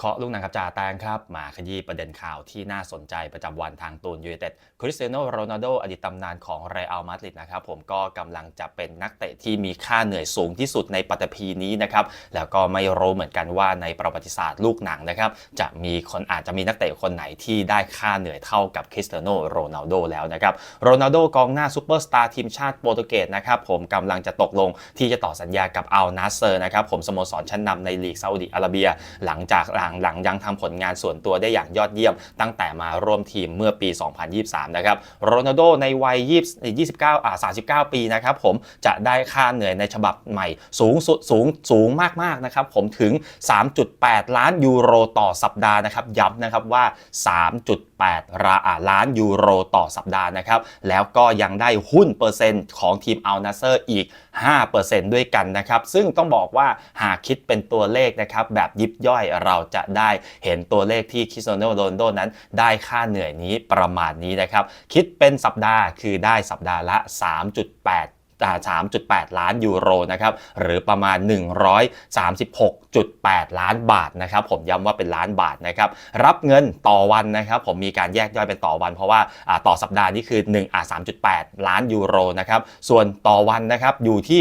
เคาะลูกหนังกับจ่าแตงครับ มาขยี้ประเด็นข่าวที่น่าสนใจประจำวันทางตูนยูไนเต็ดคริสเตียโนโรนัลโดอดีตตำนานของเรอัลมาดริดนะครับ ผมก็กำลังจะเป็นนักเตะที่มีค่าเหนื่อยสูงที่สุดในปัตภีนี้นะครับ แล้วก็ไม่รู้เหมือนกันว่าในประวัติศาสตร์ลูกหนังนะครับ จะมีคนอาจจะมีนักเตะคนไหนที่ได้ค่าเหนื่อยเท่ากับคริสเตียโนโรนัลโดแล้วนะครับโรนัลโดกองหน้าซูเปอร์สตาร์ทีมชาติโปรตุเกสนะครับผมกำลังจะตกลงที่จะต่อสัญญากับอัลนาเซอร์นะครับผมสโมสรชั้นนำในลีกซาอุดิอาระเบีย หลังจากหลังหลังยังทำผลงานส่วนตัวได้อย่างยอดเยี่ยม ตั้งแต่มาร่วมทีมเมื่อปี 2023 นะครับโรนัลโดในวัย20 29อ่า39 ปีนะครับผมจะได้ค่าเหนื่อยในฉบับใหม่สูงสุดสูงสูงมากๆนะครับผมถึง 3.8 ล้านยูโรต่อสัปดาห์นะครับย้ำนะครับว่า 3.8ราอ่าล้านยูโรต่อสัปดาห์นะครับแล้วก็ยังได้หุ้นเปอร์เซ็นต์ของทีมอัลนาเซอร์อีก 5%ด้วยกันนะครับซึ่งต้องบอกว่าหากคิดเป็นตัวเลขนะครับแบบยิบย่อยเราจะได้เห็นตัวเลขที่คริสเตียโนโรนัลโดนั้นได้ค่าเหนื่อยนี้ประมาณนี้นะครับ คิดเป็นสัปดาห์คือได้สัปดาห์ละ 3.8 3.8 ล้านยูโรนะครับหรือประมาณ 136.8 ล้านบาทนะครับผมย้ำว่าเป็นล้านบาทนะครับรับเงินต่อวันนะครับผมมีการแยกย่อยเป็นต่อวัน เพราะว่าอ่าต่อสัปดาห์นี่คือ1อ่า3.8 ล้านยูโรนะครับส่วนต่อวันนะครับอยู่ที่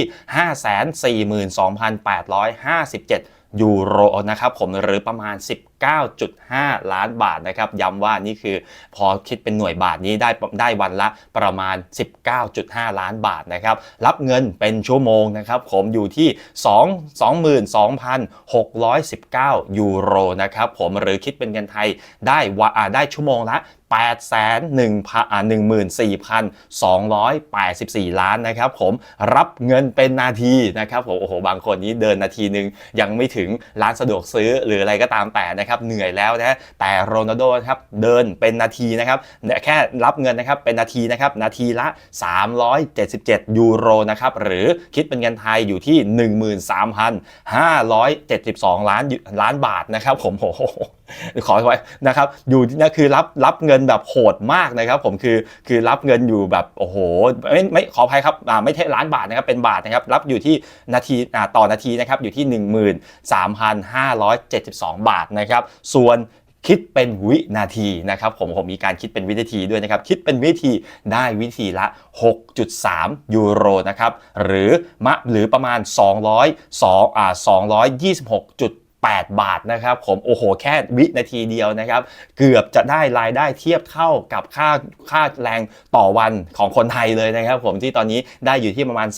542,857 ยูโรนะครับผมหรือประมาณ9.5 ล้านบาทนะครับย้ำว่านี่คือพอคิดเป็นหน่วยบาทนี้ได้ได้วันละประมาณ 19.5 ล้านบาทนะครับรับเงินเป็นชั่วโมงนะครับผมอยู่ที่ 2 22,619 ยูโรนะครับผมหรือคิดเป็นเงินไทยได้ว่าได้ชั่วโมงละ8 1 14,284 ล้านนะครับผมรับเงินเป็นนาทีนะครับผมโอ้โหบางคนนี้เดินนาทีนึงยังไม่ถึงร้านสะดวกซื้อหรืออะไรก็ตามแต่นะครับเหนื่อยแล้วนะแต่โรนัลโดครับเดินเป็นนาทีนะครับแค่รับเงินนะครับเป็นนาทีนะครับนาทีละ 377 ยูโรนะครับหรือคิดเป็นเงินไทยอยู่ที่ 13,572 ล้านล้านบาทนะครับผมโอ้โห ขอไว้นะครับอยู่นี่คือรับรับเงินแบบโหดมากนะครับผมคือคือรับเงินอยู่แบบโอ้โหไม่ไม่ขออภัยครับอ่าไม่ใช่ล้านบาทนะครับเป็นบาทนะครับรับอยู่ที่นาทีอ่าต่อนาทีนะครับอยู่ที่ 13,572 บาทนะครับส่วนคิดเป็นวินาทีนะครับผมผมมีการคิดเป็นวินาทีด้วยนะครับ คิดเป็นวิธีได้วิธีละ 6.3 ยูโรนะครับหรือมะหรือประมาณ 200 2อ่า226 8 บาทนะครับผมโอ้โหแค่วินาทีเดียวนะครับ เกือบจะได้รายได้เทียบเท่ากับค่าค่าแรงต่อวันของคนไทยเลยนะครับผมที่ตอนนี้ได้อยู่ที่ประมาณ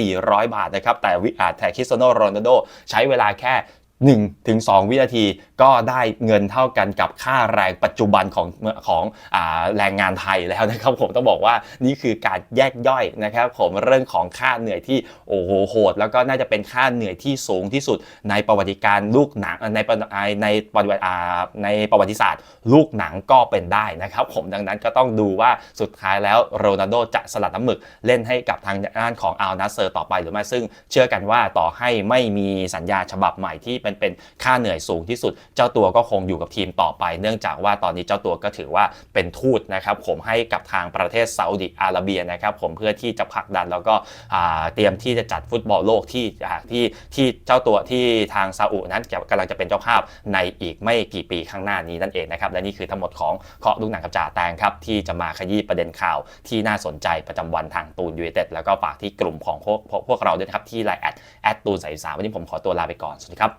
3-400 บาทนะครับแต่วิอาแต่คริสโตโนโรนัลโดใช้เวลาแค่ 1ถึง2วินาทีก็ได้เงินเท่ากันกับค่าแรงปัจจุบันของของอแรงงานไทยแล้วนะครับผมต้องบอกว่านี่คือการแยกย่อยนะครับผมเรื่องของค่าเหนื่อยที่โอ้โหโหด แล้วก็น่าจะเป็นค่าเหนื่อยที่สูงที่สุดในประวัติการลูกหนังในประในประวัติอ่าในประวัติศาสตร์ ลูกหนังก็เป็นได้นะครับผมดังนั้นก็ต้องดูว่าสุดท้ายแล้วโรนัลโดจะสลัดน้ำหมึกเล่นให้กับทางด้านของอัลนาเซอร์ต่อไปหรือไม่ซึ่ง เชื่อกันว่าต่อให้ไม่มีสัญญาฉบับใหม่ที่เป็นเป็นค่าเหนื่อยสูงที่สุด เจ้าตัวก็คงอยู่กับทีมต่อไป เนื่องจากว่าตอนนี้เจ้าตัวก็ถือว่าเป็นทูตนะครับผมให้กับทางประเทศซาอุดิอาระเบียนะครับผมเพื่อที่จะผลักดันแล้วก็เตรียมที่จะจัดฟุตบอลโลกที่ที่ที่เจ้าตัวที่ทางซาอุนั้นกำลังจะเป็นเจ้าภาพในอีกไม่กี่ปีข้างหน้านี้นั่นเองนะครับและนี่คือทั้งหมดของเคาะลูกหนังกับจ่าแตงครับที่จะมาขยี้ประเด็นข่าวที่น่าสนใจประจำวันทางตูนยูไนเต็ดแล้วก็ฝากที่กลุ่มของพวกพวกเราด้วยครับที่ไลน์แอดแอดตูนใส่สาวันนี้ผมขอตัวลาไปก่อน สวัสดีครับ